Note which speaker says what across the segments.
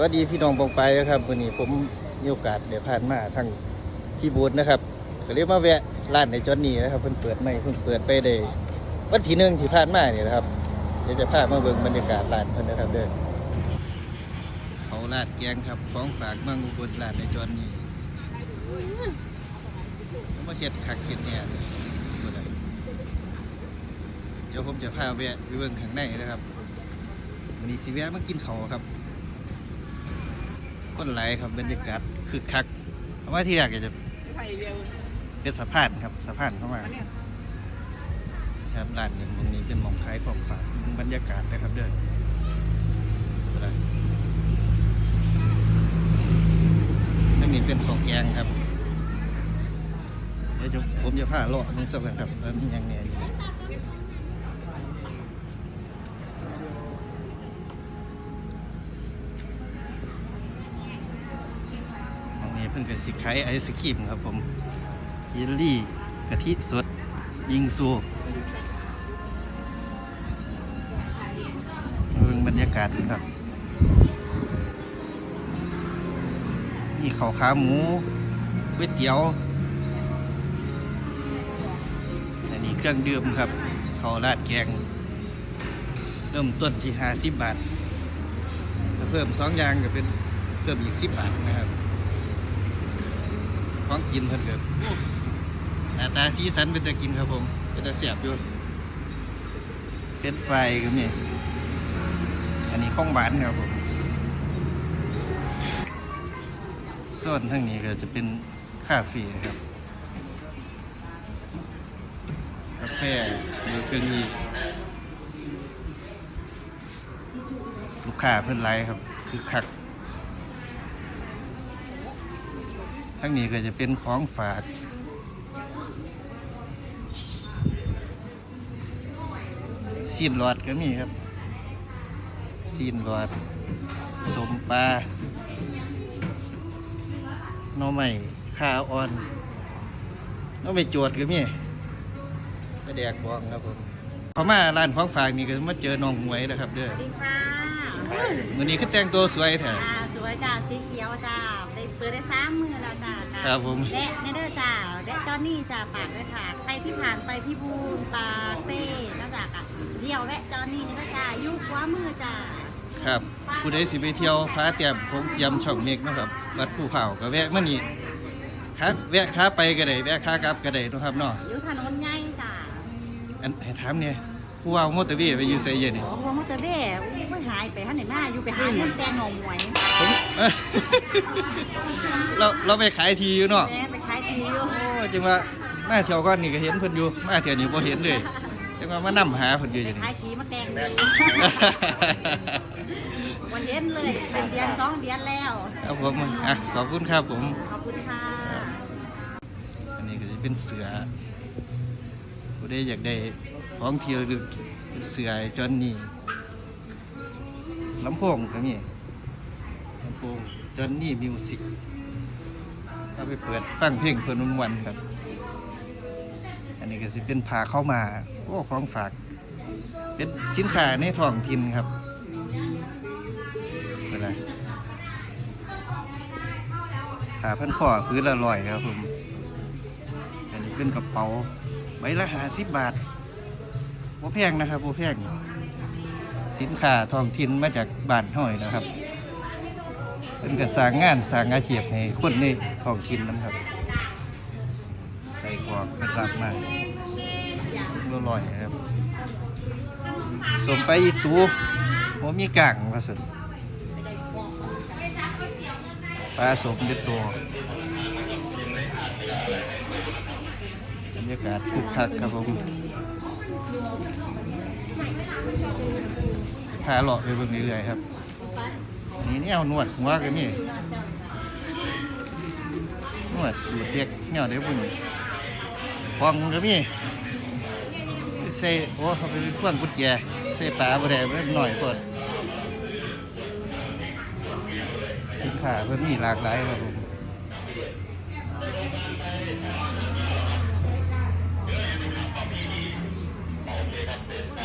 Speaker 1: วัสดีพี่น้องปองไปนะครับวันนี้ผมมีโอกาสเดี๋ยวผ่านมาทางพี่บูธนะครับก็เรียกมาแวะร้านในจอนนี่นะครับเพิ่นเปิดใหม่เพิ่งเปิดไปได้วันที่หนึ่งที่ผ่านมาเนี่ยนะครับเดี๋ยวจะพามาเบิ่งบรรยากาศร้านเพิ่นนะครับเด้อเขาลาดแกงครับของฝากเมืองอุบลร้านในจอนนี่มาเฮ็ดคักเฮ็ดเนี่ยเดี๋ยวผมจะพาแวะไปเบิ่งข้างในนะครับวันนี้สิแวะมากินข้าวครับ คนไหลายครับบรรยากาศคึกคักเอาว่าที่แรกก็จะเป็นสะพานครับสะพานเข้ามาครับร้านหนึ่งตรงนี้เป็นหมองขายของฝากบรรยากาศนะครับเด้อบ่ได้ไม่มีเป็นของแกงครับเดี๋ยวจะผมจะพาเลาะนี่สักหน่อยครับแล้วมันยังไงอยู่ตรงนี้เพิ่งจะสิขายไอศครีมครับผมเยลลี่กะทิสด ยิงซูเบิ่งบรรยากาศครับนี่ข้าวขาหมูก๋วยเตี๋ยวอันนี้เครื่องดื่มครับข้าวราดแกง เริ่มต้นที่ห้าสิบบาท เพิ่มสองอย่างก็เป็นเพิ่มอีกสิบบาทนะครับ ของกินเพิ่นเกิดหน้าตาสีสันเป็นตะกินครับผมเป็นตะเสียบอยู่เป็นไฟก็มีอันนี้ข้องหวานครับผมส่วนทั้งนี้ก็จะเป็นคาเฟ่ครับกาแฟเบเกอรี่ลูกค้าเพิ่นไลครับ คือคัก ทั้งนี้ก็จะเป็นของฝากซีนหลอดก็มีครับซีนหลอดสมปลาหน่อไม้ข้าวอ่อนหน่อไม้จวดก็มีไม่แดกบองครับผมพอมาร้านของฝากนี่ก็มาเจอน้องหวยนะครับ เด้อ
Speaker 2: สวัสดีค่ะ
Speaker 1: วันนี้คือแต่งตัวสวยแท้
Speaker 2: จ้าสวยจ้าสีเขียวจ้าได้เปิดได้สามมือแล้วจ้าจ้า
Speaker 1: ครับผม
Speaker 2: และในเด้อจ้าและจอนนี่จ้าฝากด้วยค่ะใครที่ผ่านไปพี่บูนปาเซ่นะจ้าค่ะเดี่ยวแวะจอนนี่นะจ้ายุคขวามือจ้า
Speaker 1: ครับผู้ใดสิไปเที่ยวพาเตรียมผมเตรียมช่องเมกนะครับวัดภูเขาก็แวะมานี่ครับแวะค้าไปก็ได้แวะค้ากลับก็ได้เนาะครับเนาะ
Speaker 2: อยู่ถนนใหญ่จ้า
Speaker 1: อันให้ถามเนี่ย ผู้ว่ามอเตอร์เวย์ไปอยู่ไสเย็นนี่
Speaker 2: โอ้โหมอเตอร์เบ้ไม่หายไปท่านไหนหน้าอยู่ไปหาคนแต่งหน่อหมวย
Speaker 1: ผมเอ้ยเราเราไปขายทีอยู่เนาะ
Speaker 2: แม่ไปขายทีอยู่
Speaker 1: โอ้จังว่ามาเที่ยวก่อนนี่ก็เห็นเพิ่นอยู่มาเที่ยวนี้บ่เห็นเลยจังว่ามานํหาเพิ่นอยู่อย่าง
Speaker 2: ไป
Speaker 1: นี้
Speaker 2: ขายทีมาแต่งอยู่วันเย็นเลยเป็นเดือนสองเดือนแล้ว
Speaker 1: ครับผมอะขอบคุณครับผม
Speaker 2: ขอบคุณค่ะ
Speaker 1: อันนี้ก็จะเป็นเสือผู้ใดอยากได้ ของเที่ยวหรือเสือไอจอนนี่ลำโพงก็มีลำโพงจอนนี่มิวสิกเอาไปเปิดฟังเพลงเพื่อนวันๆครับ อันนี้ก็จะเป็นพาเข้ามาโอ้ของฝาก เป็นสินค้าในท้องถิ่นครับเป็นไรหาพันข้อพื้นละร้อยครับผม อันนี้เป็นกระเป๋าใบละห้าสิบบาท โมแพงนะครับโมแพงสินค้าท้องถิ่นมาจากบ้านห้อยนะครับเป็นกระสร้างงานสร้างอาชีพให้คนในท้องถิ่นนะครับ ใส่กรอกเป็นรับมาละร้อยนะครับสมไปอีตูโมมีกลางผสมปลาสมเด็ดตัวบรรยากาศคึกคักครับผม พาเลาะไปเบิ่งเรื่อยๆครับนนี้เนี่ยนวดหัวก็มีนวดดูดเด็กเนี่ยเดี๋ยวบุญฟองก็มีใส่โอ้เขาไปพ่วงกุญแจใส่ปลาบ่ได้เพิ่นหน่อยเพิ่นสินค้าเพิ่นมีหลากหลายครับผม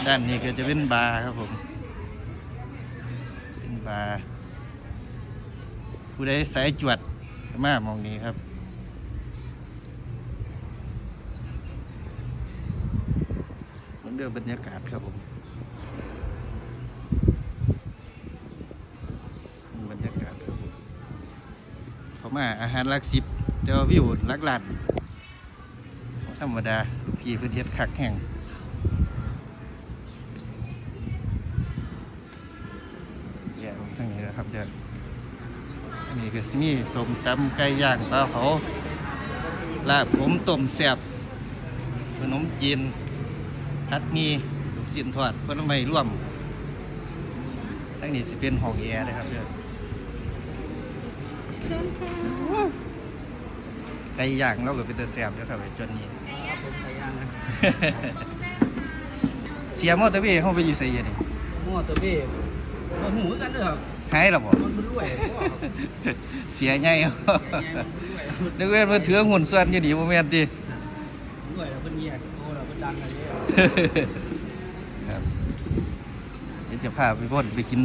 Speaker 1: ด้านนี้ก็จะเป็นบาร์ครับผม เป็นบาร์ผู้ใดสายจวดมามองนี้ครับมันเดือบรรยากาศครับผมบรรยากาศครับผมเขามาอาหารลักสิบเจ้าวิวลักลัดธรรมดาลูกพี่เพื่อนเฮ็ดคักแห้ง นี้นะครับเดี๋ยวอันนี้ก็สิมีสมตำไก่ย่างปลาเผาลาบผมต้มแซ่บขนมจีนพัดมีลูกชิ้นทอดผลไม้ร่วมทั้งนี้สิเป็นห้องแอร์นะครับเด้อ
Speaker 3: เชิญค่ะ
Speaker 1: ไก่ย่างเราก็เป็นตะแซ่บนะครับไอ้จนนี้
Speaker 4: ผมไก่ย่างนะ
Speaker 1: เสียมอเตอร์เวย์เฮาไปอยู่ไสอยู่นี่
Speaker 4: หม้อตัวเบ้มาหูกันเด้อครับ
Speaker 1: หายแล้วบ่
Speaker 4: มันรวยพ่อครับ
Speaker 1: เสียใหญ่
Speaker 4: ไก่ย่างมันรวย
Speaker 1: นึกว่ามาถือหุ่นส่วนอยู่นี่บ่แม่นติ
Speaker 4: รวยแล้วเพิ่นแยกโตแล้วเพิ่นดังอะไรเนี่ย
Speaker 1: ครับเดี๋ยวจะพาไปพ่นไปกิน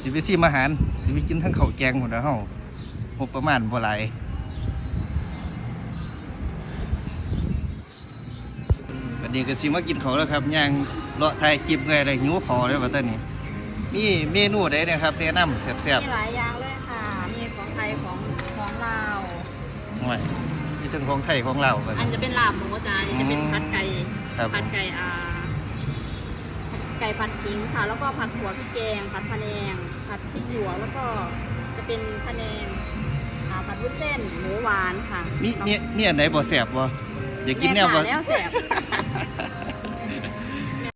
Speaker 1: สิไปซิมอาหารสิไปกินทั้งข้าวแกงพุ่นนะเฮางบประมาณบ่หลายวันนี้ก็สิมากินข้าวแล้วครับย่างเลาะถ่ายคลิปไงอะไรหิวคอแล้วว่าตอนนี้ มีเมนูใดเนะครับแนะนำแซ่บ
Speaker 3: มีหลายอย่างเลยค่ะ มีของไทยของของลาว
Speaker 1: ๆหน่อยมีทั้งของไทยของลาวกัน
Speaker 3: อันจะเป็นลาบหมูจ้าอันนี้จะเป็นผัดไก่
Speaker 1: ครับ
Speaker 3: ผัดไก่อ่าไก่ผัดขิงค่ะ แล้วก็ผัดหัวพริกแกง ผัดพะแนง ผัดพริกหยวกแล้วก็จะเป็นพะแนงอ่าผัดวุ้นเส้น หมูหวานค่ะ
Speaker 1: มีเนี่ยเนี่ยอันไหนบ่แซ่บบ่อยากกินแนวบ่
Speaker 3: แม่ค่ะแล้วแสบ